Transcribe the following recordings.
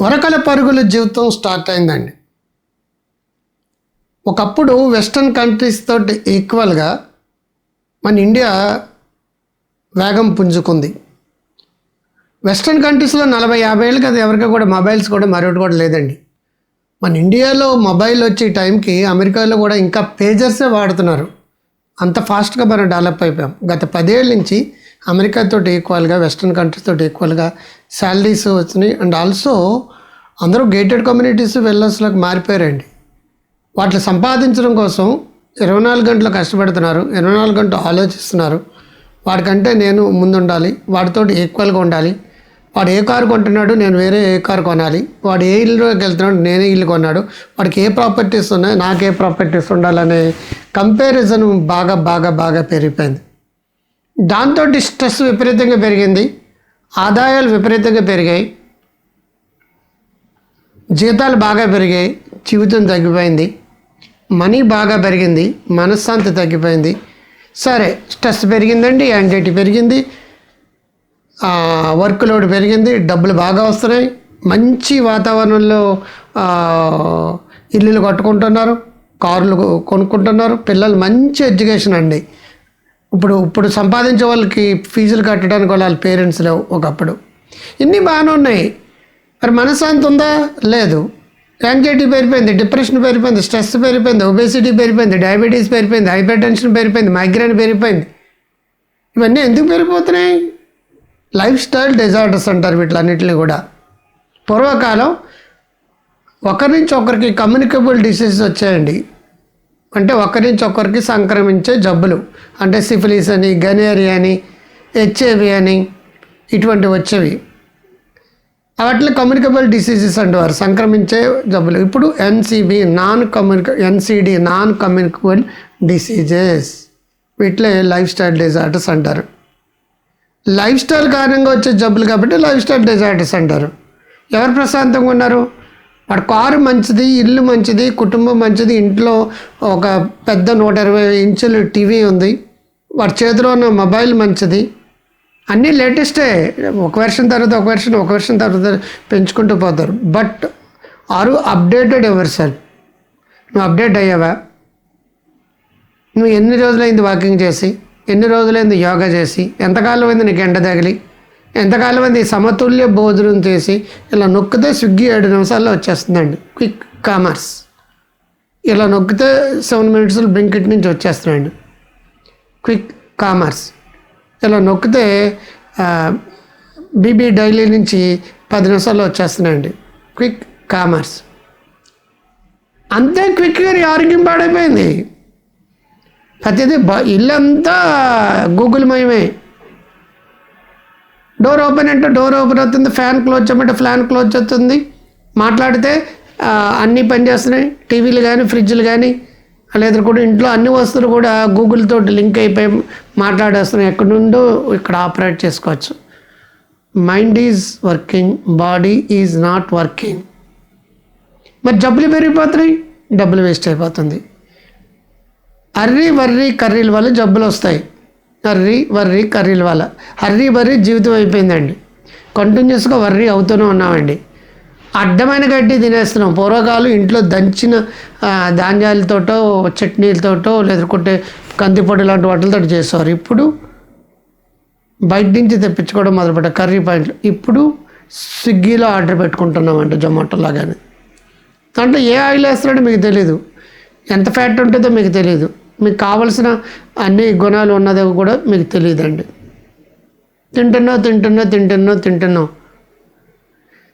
వరకల పరుగుల జీవితం స్టార్ట్ అయిందండి. ఒకప్పుడు వెస్ట్రన్ కంట్రీస్ తోటి ఈక్వల్గా మన ఇండియా వేగం పుంజుకుంది. వెస్ట్రన్ కంట్రీస్లో నలభై యాభై ఏళ్ళకి అది ఎవరికి కూడా మొబైల్స్ కూడా మరొకటి కూడా లేదండి. మన ఇండియాలో మొబైల్ వచ్చే టైంకి అమెరికాలో కూడా ఇంకా పేజర్సే వాడుతున్నారు. అంత ఫాస్ట్గా మనం డెవలప్ అయిపోయాం. గత పదేళ్ళ నుంచి అమెరికాతో ఈక్వల్గా వెస్ట్రన్ కంట్రీస్ తోటి ఈక్వల్గా శాలరీస్ వచ్చినాయి. అండ్ ఆల్సో అందరూ గేటెడ్ కమ్యూనిటీస్ వెల్లర్స్లోకి మారిపోయారండి. వాటిని సంపాదించడం కోసం ఇరవై నాలుగు గంటలు కష్టపడుతున్నారు. ఇరవై నాలుగు గంటలు ఆలోచిస్తున్నారు. వాడికంటే నేను ముందుండాలి. వాడితోటి ఈక్వల్గా ఉండాలి. వాడు ఏ కారు కొంటున్నాడు నేను వేరే ఏ కారు కొనాలి. వాడు ఏ ఇల్లులోకి వెళ్తున్నాడు నేనే ఇల్లు కొన్నాడు. వాడికి ఏ ప్రాపర్టీస్ ఉన్నాయి నాకు ఏ ప్రాపర్టీస్ ఉండాలనే కంపారిజన్ బాగా బాగా బాగా పెరిగిపోయింది. దాంతో స్ట్రెస్ విపరీతంగా పెరిగింది. ఆదాయాలు విపరీతంగా పెరిగాయి. జీతాలు బాగా పెరిగాయి. జీవితం తగ్గిపోయింది. మనీ బాగా పెరిగింది. మనశ్శాంతి తగ్గిపోయింది. సరే స్ట్రెస్ పెరిగిందండి యాంగ్జైటీ పెరిగింది. వర్క్ లోడ్ పెరిగింది. డబ్బులు బాగా వస్తున్నాయి. మంచి వాతావరణంలో ఇల్లులు కట్టుకుంటున్నారు. కార్లు కొనుక్కుంటున్నారు. పిల్లలు మంచి ఎడ్యుకేషన్ అండి. ఇప్పుడు ఇప్పుడు సంపాదించే వాళ్ళకి ఫీజులు కట్టడానికి వాళ్ళ పేరెంట్స్ లేవు ఒకప్పుడు. ఇన్ని బాగానే ఉన్నాయి. మరి మనశ్శాంతి ఉందా? లేదు. యాంగ్జైటీ పెరిపోయింది డిప్రెషన్ పెరిపోయింది స్ట్రెస్ పెరిపోయింది ఒబేసిటీ పెరిపోయింది డయాబెటీస్ పెరిపోయింది హైపర్ టెన్షన్ పెరిపోయింది మైగ్రేన్ పెరిగిపోయింది. ఇవన్నీ ఎందుకు పెరిగిపోతున్నాయి? లైఫ్ స్టైల్ డిజార్డర్స్ అంటారు వీటిలన్నింటినీ కూడా. పూర్వకాలం ఒకరి నుంచి ఒకరికి కమ్యూనికబుల్ డిసీజెస్ వచ్చాయండి. అంటే ఒకరి నుంచి ఒకరికి సంక్రమించే జబ్బులు. అంటే సిఫిలిస్ అని గనేరియా అని హెచ్ఐవి అని ఇటువంటివి వచ్చేవి. వాటిలో కమ్యూనికబుల్ డిసీజెస్ అంటారు సంక్రమించే జబ్బులు. ఇప్పుడు NCB non కమ్యూనిక N C D non communicable diseases వీటిలో లైఫ్ స్టైల్ డిజార్డర్స్ అంటారు. లైఫ్ స్టైల్ కారణంగా వచ్చే జబ్బులు కాబట్టి లైఫ్ స్టైల్ డిజార్డర్స్ అంటారు. ఎవరు ప్రశాంతంగా ఉన్నారు? వాడు కారు మంచిది ఇల్లు మంచిది కుటుంబం మంచిది ఇంట్లో ఒక పెద్ద నూట ఇరవై ఇంచులు టీవీ ఉంది. వారి చేతిలో ఉన్న మొబైల్ మంచిది. అన్నీ లేటెస్టే. ఒక వెర్షన్ తర్వాత ఒక వెర్షన్ ఒక వెర్షన్ తర్వాత పెంచుకుంటూ పోతారు. బట్ ఆరు అప్డేటెడ్ ఎవరు సార్? నువ్వు అప్డేట్ అయ్యావా? నువ్వు ఎన్ని రోజులైంది వాకింగ్ చేసి? ఎన్ని రోజులైంది యోగా చేసి? ఎంతకాలం అయింది నీకు ఎండ తగిలి? ఎంతకాలం అయింది సమతుల్య భోజనం చేసి? ఇలా నొక్కితే స్విగ్గీ ఏడు నిమిషాల్లో వచ్చేస్తుందండి. Quick commerce. ఇలా నొక్కితే సెవెన్ మినిట్స్లో బ్లింకిట్ నుంచి వచ్చేస్తున్నాయండి. క్విక్ కామర్స్ ఇలా నొక్కితే బీబీ డైలీ నుంచి పది నిమిషాల్లో వచ్చేస్తున్నాయండి. క్విక్ కామర్స్ అంతే క్విక్గా ఆరోగ్యం పాడైపోయింది. ప్రతిదీ బ ఇల్లంతా గూగుల్ మయమే. డోర్ ఓపెన్ అంటే డోర్ ఓపెన్ అవుతుంది ఫ్యాన్ క్లోజ్ చేయమంటే ఫ్యాన్ క్లోజ్ అవుతుంది మాట్లాడితే అన్నీ పనిచేస్తున్నాయి టీవీలు కానీ ఫ్రిడ్జ్లు కానీ లేదా కూడా ఇంట్లో అన్ని వస్తువులు కూడా గూగుల్ తోటి లింక్ అయిపోయి మాట్లాడేస్తున్నాయి. ఎక్కడి నుండో ఇక్కడ ఆపరేట్ చేసుకోవచ్చు. Mind is working body is not working మరి జబ్బులు పెరిగిపోతున్నాయి డబ్బులు వేస్ట్ అయిపోతుంది. అర్రీ వర్రీ కర్రీల వల్ల జబ్బులు వస్తాయి. అర్రీ వర్రీ కర్రీల వల్ల. హర్రీ వర్రి జీవితం అయిపోయిందండి. కంటిన్యూస్గా వర్రీ అవుతూనే ఉన్నామండి. అడ్డమైన గడ్డి తినేస్తున్నాం. పూర్వకాలం ఇంట్లో దంచిన ధాన్యాలతోటో చట్నీలతోటో లేదంటే కందిపొడి లాంటి వాటితో చేసేవారు. ఇప్పుడు బయట నుంచి తెప్పించుకోవడం మొదలుపెట్ట కర్రీ పాయింట్లు. ఇప్పుడు స్విగ్గీలో ఆర్డర్ పెట్టుకుంటున్నామంట జొమాటోలో కానీ దాంట్లో ఏ ఆయిల్ వేస్తున్నాడో మీకు తెలియదు ఎంత ఫ్యాట్ ఉంటుందో మీకు తెలియదు మీకు కావలసిన అన్ని గుణాలు ఉన్నదో కూడా మీకు తెలియదండి. తింటున్నో తింటున్నో తింటున్నో తింటున్నావు.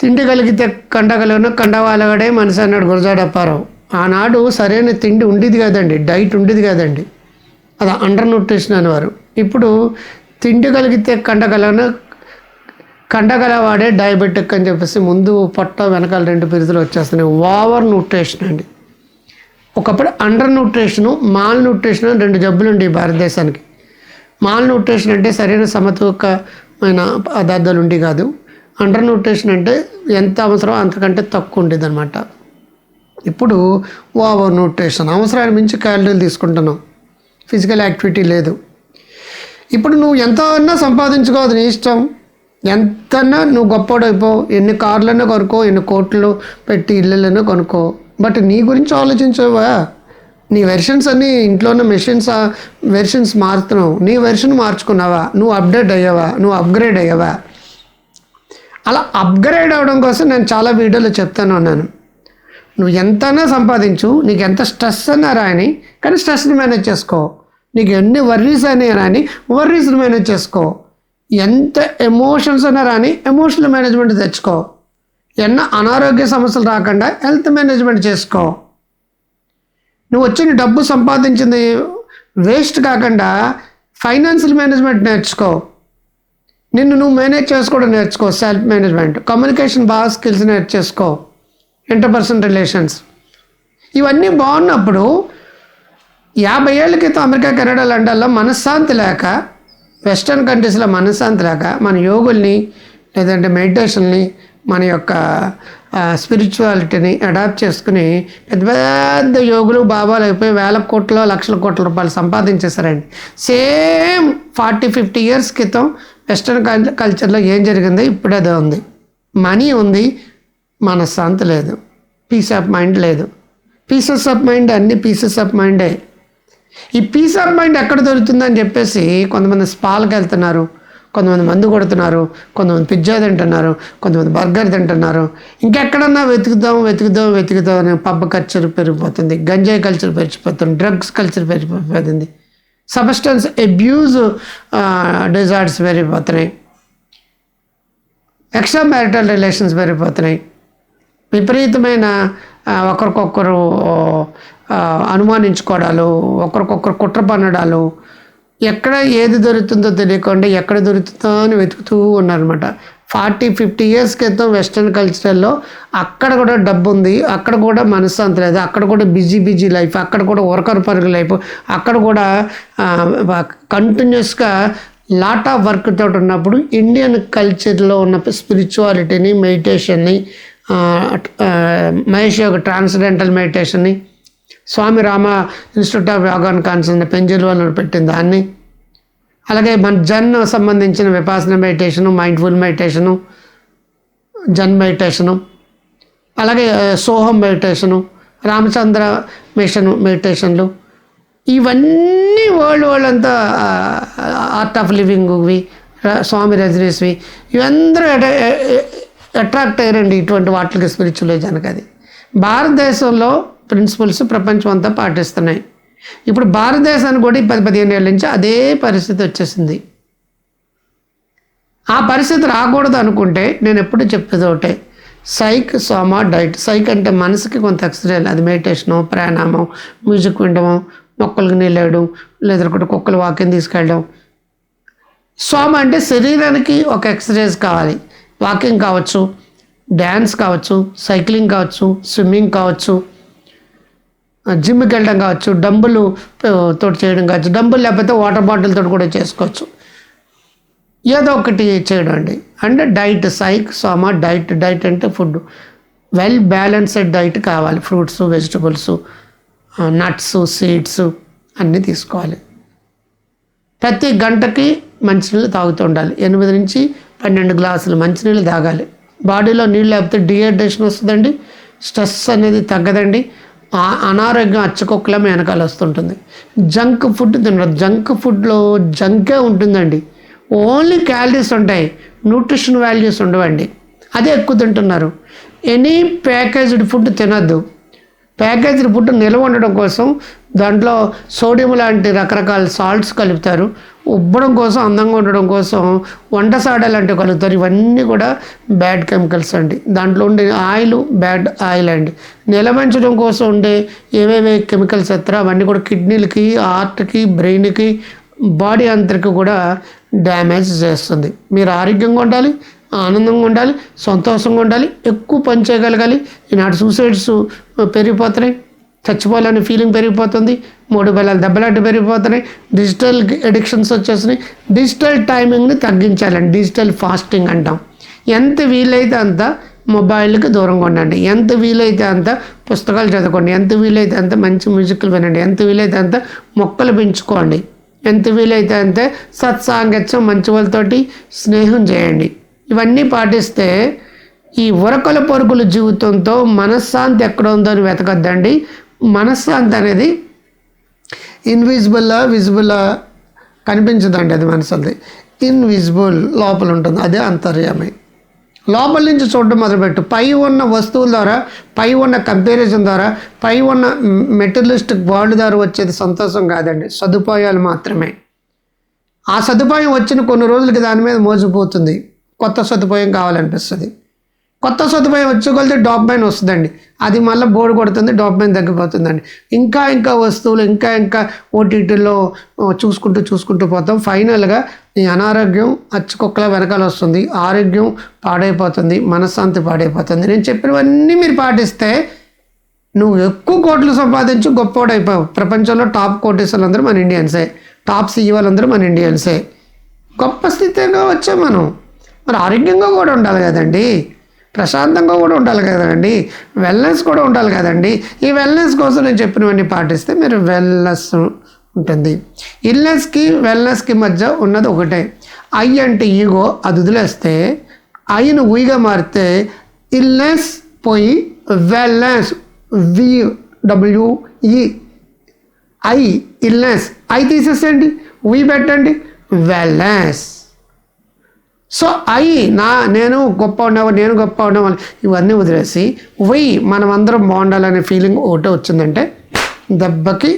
తిండి కలిగితే కండగలను కండవాలగడే మనిషి అన్నాడు గురజాడ అప్పారావు. ఆనాడు సరైన తిండి ఉండేది కదండి డైట్ ఉండేది కదండి. అది అండర్ న్యూట్రిషన్ అనేవారు. ఇప్పుడు తిండి కలిగితే కండగలను కండగల వాడే డయాబెటిక్ అని చెప్పేసి ముందు పొట్ట వెనకాల రెండు పిరుదులు వచ్చేస్తున్నాయి. ఓవర్ న్యూట్రిషన్ అండి. ఒకప్పుడు అండర్ న్యూట్రిషను మాల్ న్యూట్రిషన్ రెండు జబ్బులు ఉండే భారతదేశానికి. మాల్ న్యూట్రిషన్ అంటే సరైన సమతూకమైన పదార్థాలు ఉండి కాదు. అండర్ న్యూట్రిషన్ అంటే ఎంత అవసరం అంతకంటే తక్కువ ఉండేది అనమాట ఇప్పుడు ఓవర్ న్యూట్రిషన్ అవసరాన్ని మించి క్యాలరీలు తీసుకుంటున్నాం. ఫిజికల్ యాక్టివిటీ లేదు. ఇప్పుడు నువ్వు ఎంత అన్నా సంపాదించుకోవద్దు నీ ఇష్టం. ఎంతన్నా నువ్వు గొప్పడైపో ఎన్ని కార్లన్నా కొనుక్కో ఎన్ని కోట్లు పెట్టి ఇళ్ళైనా కొనుక్కో. బట్ నీ గురించి ఆలోచించవా? నీ వెర్షన్స్ అన్నీ ఇంట్లో ఉన్న మెషిన్స్ వెర్షన్స్ మారుతున్నావు. నీ వెర్షన్ మార్చుకున్నావా? నువ్వు అప్డేట్ అయ్యావా? నువ్వు అప్గ్రేడ్ అయ్యావా? అలా అప్గ్రేడ్ అవ్వడం కోసం నేను చాలా వీడియోలో చెప్తాను ఉన్నాను నువ్వు ఎంతైనా సంపాదించు నీకు ఎంత స్ట్రెస్ అయినా రాని కానీ స్ట్రెస్ని మేనేజ్ చేసుకో. నీకు ఎన్ని వర్రీస్ అయినా రాని వర్రీస్ని మేనేజ్ చేసుకో. ఎంత ఎమోషన్స్ అయినా రాని ఎమోషనల్ మేనేజ్మెంట్ తెచ్చుకో. ఎన్న అనారోగ్య సమస్యలు రాకుండా హెల్త్ మేనేజ్మెంట్ చేసుకో. నువ్వు వచ్చిన డబ్బు సంపాదించింది వేస్ట్ కాకుండా ఫైనాన్షియల్ మేనేజ్మెంట్ నేర్చుకో. నిన్ను నువ్వు మేనేజ్ చేసుకోవడం నేర్చుకో సెల్ఫ్ మేనేజ్మెంట్ కమ్యూనికేషన్ బాగా స్కిల్స్ నేర్చేసుకో. ఇంటర్పర్సనల్ రిలేషన్స్ ఇవన్నీ బాగున్నప్పుడు యాభై ఏళ్ళ క్రితం అమెరికా కెనడా లండన్లో మనశ్శాంతి లేక వెస్టర్న్ కంట్రీస్లో మనశ్శాంతి లేక మన యోగుల్ని లేదంటే మెడిటేషన్ని మన యొక్క స్పిరిచువాలిటీని అడాప్ట్ చేసుకుని పెద్ద పెద్ద యోగులు బాబాలు అయిపోయి వేల కోట్ల లక్షల కోట్ల రూపాయలు సంపాదించేశారండి. సేమ్ ఫార్టీ ఫిఫ్టీ ఇయర్స్ క్రితం వెస్ట్రన్ కల్చర్లో ఏం జరిగిందో ఇప్పుడు అదే ఉంది. మనీ ఉంది మనశ్శాంతి లేదు పీస్ ఆఫ్ మైండ్ లేదు. పీసెస్ ఆఫ్ మైండ్ అన్ని పీసెస్ ఆఫ్ మైండే ఈ పీస్ ఆఫ్ మైండ్ ఎక్కడ దొరుకుతుందని చెప్పేసి కొంతమంది స్పాల్కి వెళ్తున్నారు. కొంతమంది మందు కొడుతున్నారు కొంతమంది పిజ్జా తింటున్నారు కొంతమంది బర్గర్ తింటున్నారు. ఇంకెక్కడన్నా వెతుకుదాం వెతుకుదాం వెతుకుదాం అనే పబ్బ కల్చర్ పెరిగిపోతుంది గంజాయి కల్చర్ పెరిగిపోతుంది డ్రగ్స్ కల్చర్ పెరిగిపోతుంది. సబ్స్టెన్స్ అబ్యూజ్ డిజార్డ్స్ పెరిగిపోతున్నాయి. ఎక్స్ట్రా మ్యారిటల్ రిలేషన్స్ పెరిగిపోతున్నాయి. విపరీతమైన ఒకరికొకరు అనుమానించుకోవడాలు ఒకరికొకరు కుట్ర పన్నడాలు ఎక్కడ ఏది దొరుకుతుందో తెలియకుండా ఎక్కడ దొరుకుతుందో అని వెతుకుతూ ఉన్నారనమాట ఫార్టీ ఫిఫ్టీ ఇయర్స్ క్రితం వెస్ట్రన్ కల్చర్లో అక్కడ కూడా డబ్బు ఉంది అక్కడ కూడా మనశ్శాంతి లేదు అక్కడ కూడా బిజీ బిజీ లైఫ్ అక్కడ కూడా వర్కర్ పరుగు లైఫ్ అక్కడ కూడా కంటిన్యూస్గా లాట్ ఆఫ్ వర్క్ తోటి ఉన్నప్పుడు ఇండియన్ కల్చర్లో ఉన్న స్పిరిచువాలిటీని మెడిటేషన్ని మహేష్ యొక్క transcendental మెడిటేషన్ని Swami Rama institute of yoga and కాన్సన్ పెంజల్వాళ్ళు పెట్టిన దాన్ని. అలాగే మన జన్ సంబంధించిన Vipassana meditation mindful meditation Zen meditation అలాగే సోహం మెడిటేషను రామచంద్ర మిషన్ మెడిటేషన్లు. ఇవన్నీ వరల్డ్ వరల్డ్ అంతా ఆర్ట్ ఆఫ్ లివింగ్వి స్వామి రజనీస్వి ఇవందరూ అట్రాక్ట్ అయ్యారండి ఇటువంటి వాటికి స్పిరిచువలైజానికి అది భారతదేశంలో ప్రిన్సిపల్స్ ప్రపంచం అంతా పాటిస్తున్నాయి. ఇప్పుడు భారతదేశానికి కూడా ఈ పది పదిహేను ఏళ్ళ నుంచి అదే పరిస్థితి వచ్చేసింది. ఆ పరిస్థితి రాకూడదు అనుకుంటే నేను ఎప్పుడు చెప్పేది ఒకటే. సైక్ సోమా డైట్. సైక్ అంటే మనసుకి కొంత ఎక్సర్సైజ్ అది మెడిటేషను ప్రాణామం మ్యూజిక్ వినడము మొక్కలకు నీళ్ళేయడం లేదంటే కుక్కలు వాకింగ్ తీసుకెళ్ళడం. సోమ అంటే శరీరానికి ఒక ఎక్సర్సైజ్ కావాలి. వాకింగ్ కావచ్చు డ్యాన్స్ కావచ్చు సైక్లింగ్ కావచ్చు స్విమ్మింగ్ కావచ్చు. జిమ్కి వెళ్ళడం కావచ్చు డంబులు తోటి చేయడం కావచ్చు డంబుల్ లేకపోతే వాటర్ బాటిల్ తోటి కూడా చేసుకోవచ్చు. ఏదో ఒకటి చేయడం అండి అంటే డైట్ సైక్ సోమా డైట్ డైట్ అంటే ఫుడ్. వెల్ బ్యాలెన్స్డ్ డైట్ కావాలి. ఫ్రూట్స్ వెజిటబుల్స్ నట్స్ సీడ్స్ అన్నీ తీసుకోవాలి. ప్రతి గంటకి మంచినీళ్ళు తాగుతూ ఉండాలి. ఎనిమిది నుంచి పన్నెండు గ్లాసులు మంచినీళ్ళు తాగాలి. బాడీలో నీళ్ళు లేకపోతే డిహైడ్రేషన్ వస్తుందండి. స్ట్రెస్ అనేది తగ్గదండి. అనారోగ్యం అచ్చకొక్కలే వెనకాల వస్తుంటుంది. జంక్ ఫుడ్ తినడం జంక్ ఫుడ్లో జంకే ఉంటుందండి. ఓన్లీ క్యాలరీస్ ఉంటాయి. న్యూట్రిషన్ వాల్యూస్ ఉండవండి. అదే ఎక్కువ తింటున్నారు. ఎనీ ప్యాకేజ్డ్ ఫుడ్ తినద్దు. ప్యాకేజ్డ్ ఫుడ్ నిల్వ ఉండడం కోసం దాంట్లో సోడియం లాంటి రకరకాల సాల్ట్స్ కలుపుతారు. ఉబ్బడం కోసం అందంగా ఉండడం కోసం వంట సాడా లాంటివి కలుపుతారు. ఇవన్నీ కూడా బ్యాడ్ కెమికల్స్ అండి. దాంట్లో ఉండే ఆయిల్ బ్యాడ్ ఆయిల్ అండి. నిలవంచడం కోసం ఉండే ఏవేవి కెమికల్స్ ఎత్తారో అవన్నీ కూడా కిడ్నీలకి హార్ట్కి బ్రెయిన్కి బాడీ అంతరికి కూడా డ్యామేజ్ చేస్తుంది. మీరు ఆరోగ్యంగా ఉండాలి ఆనందంగా ఉండాలి సంతోషంగా ఉండాలి ఎక్కువ పని చేయగలగాలి. ఈనాడు సూసైడ్స్ పెరిగిపోతున్నాయి. చచ్చిపోవాలనే ఫీలింగ్ పెరిగిపోతుంది. మూడు బెల్లాలు దెబ్బలాట పెరిగిపోతున్నాయి. డిజిటల్ ఎడిక్షన్స్ వచ్చేస్తున్నాయి. డిజిటల్ టైమింగ్ని తగ్గించాలండి డిజిటల్ ఫాస్టింగ్ అంటాం. ఎంత వీలైతే అంత మొబైల్కి దూరంగా ఉండండి. ఎంత వీలైతే అంత పుస్తకాలు చదవకండి. ఎంత వీలైతే అంత మంచి మ్యూజిక్లు వినండి. ఎంత వీలైతే అంత మొక్కలు పెంచుకోండి. ఎంత వీలైతే అంతే సత్సాంగత్యం మంచి వాళ్ళతోటి స్నేహం చేయండి. ఇవన్నీ పాటిస్తే ఈ ఉరకల పరుగుల జీవితంతో మనశ్శాంతి ఎక్కడ ఉందో అని వెతకద్దండి. మనశ్శాంతి అనేది ఇన్విజిబుల్లా విజిబుల్లా కనిపించదండి అది మనసుది ఇన్విజిబుల్ లోపల ఉంటుంది అదే అంతర్యామి. లోపల నుంచి చూడడం మొదలుపెట్టు. పై ఉన్న వస్తువుల ద్వారా పై ఉన్న కంపారిజన్ ద్వారా పై ఉన్న మెటీరియలిస్టిక్ వరల్డ్ ద్వారా వచ్చేది సంతోషం కాదండి సదుపాయాలు మాత్రమే. ఆ సదుపాయం వచ్చిన కొన్ని రోజులకి దాని మీద మోసిపోతుంది కొత్త సదుపాయం కావాలనిపిస్తుంది. కొత్త సదుపాయం వచ్చేకొలితే డాప్మైన్ వస్తుందండి. అది మళ్ళీ బోర్డు కొడుతుంది డాప్మైన్ తగ్గిపోతుందండి. ఇంకా ఇంకా వస్తువులు ఇంకా ఇంకా ఓటీటీలో చూసుకుంటూ చూసుకుంటూ పోతాం. ఫైనల్గా ఈ అనారోగ్యం అచ్చుకొక్కల వెనకాల వస్తుంది. ఆరోగ్యం పాడైపోతుంది మనశ్శాంతి పాడైపోతుంది. నేను చెప్పినవన్నీ మీరు పాటిస్తే నువ్వు ఎక్కువ కోట్లు సంపాదించి గొప్పవాడైపోయావు. ప్రపంచంలో టాప్ కోటీసులు అందరూ మన ఇండియన్సే. టాప్ సీఈఓలు అందరూ మన ఇండియన్సే. గొప్ప స్థితిగా వచ్చాం మనం. మరి ఆరోగ్యంగా కూడా ఉండాలి కదండీ. ప్రశాంతంగా కూడా ఉండాలి కదండి. వెల్నెస్ కూడా ఉండాలి కదండి. ఈ వెల్నెస్ కోసం నేను చెప్పినవన్నీ పాటిస్తే మీరు వెల్నెస్ ఉంటుంది. ఇల్నెస్కి వెల్నెస్కి మధ్య ఉన్నది ఒకటే. ఐ అంటే ఈగో అది వదిలేస్తే ఐను ఉయిగా మారితే ఇల్నెస్ పోయి wellness we WE I illness I తీసేసేయండి. ఉయి పెట్టండి. వెల్నెస్ సో ఐ నా నేను గొప్ప ఉండవు నేను గొప్ప ఉండవు ఇవన్నీ వదిలేసి వై మనం అందరం బాగుండాలనే ఫీలింగ్ ఒకటే వచ్చిందంటే దెబ్బకి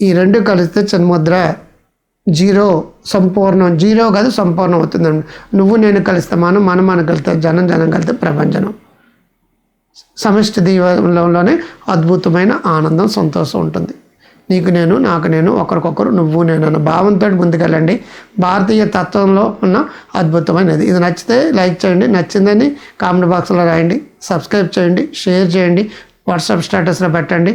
ఈ రెండు కలిస్తే చన్ముద్ర జీరో సంపూర్ణం జీరో కాదు సంపూర్ణం అవుతుందండి. నువ్వు నేను కలిస్తే మనం మనం మనం కలిస్తే జనం జనం కలిస్తే ప్రపంచనం సమష్టి దీవంలోనే అద్భుతమైన ఆనందం సంతోషం ఉంటుంది. నీకు నేను నాకు నేను ఒకరికొకరు నువ్వు నేను అన్న భావంతో ముందుకెళ్ళండి. భారతీయ తత్వంలో ఉన్న అద్భుతమైనది. ఇది నచ్చితే లైక్ చేయండి నచ్చిందని కామెంట్ బాక్స్లో రాయండి సబ్స్క్రైబ్ చేయండి షేర్ చేయండి వాట్సాప్ స్టేటస్లో పెట్టండి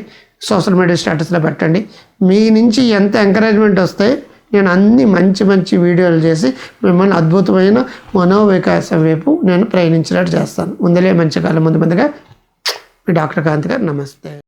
సోషల్ మీడియా స్టేటస్లో పెట్టండి. మీ నుంచి ఎంత ఎంకరేజ్మెంట్ వస్తే నేను అన్ని మంచి మంచి వీడియోలు చేసి మిమ్మల్ని అద్భుతమైన మనోవికాసం వైపు నేను ప్రయాణించినట్టు చేస్తాను. ముందలే మంచి కాలం ముందు ముందుగా మీ డాక్టర్ కాంతి గారు నమస్తే.